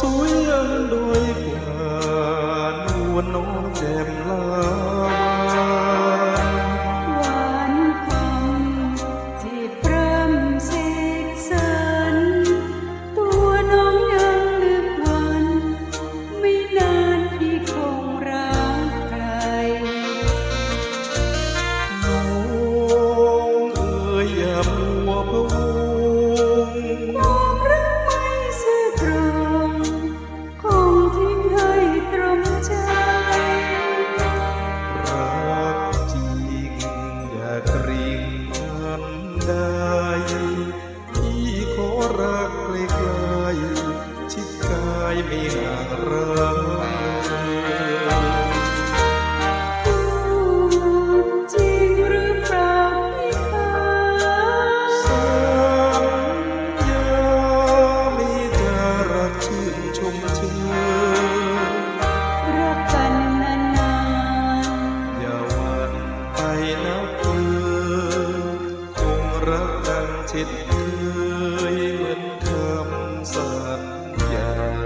สวยยังด้ว ม่ห่างรักจริงหรือเปล่าพี่คะสัญญามีจะรักชื่นชมเชยรักกันนานอย่าหวันไปนะเพื่อคงรักกันช่นเคยเหมือนคำสัญญา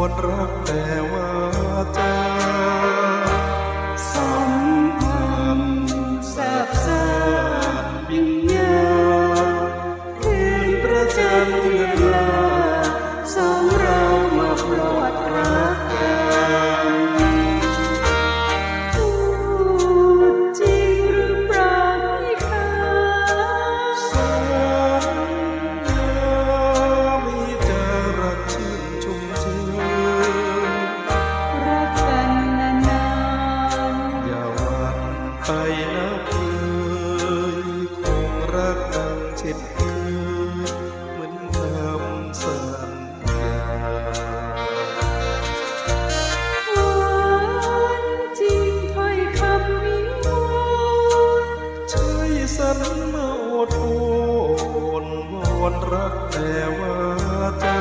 วนรักแต่ว่าจาสัมพันแสบซ่านวิญญาณเรียนประจำเดืน ไปนะเพื่อคงรักดังเจ็บเคนเหมือนคำสัญญาหวานจริงถ้อยคำมีงวอนใช้สันมาอดโอนวอนรักแต่ว่าจา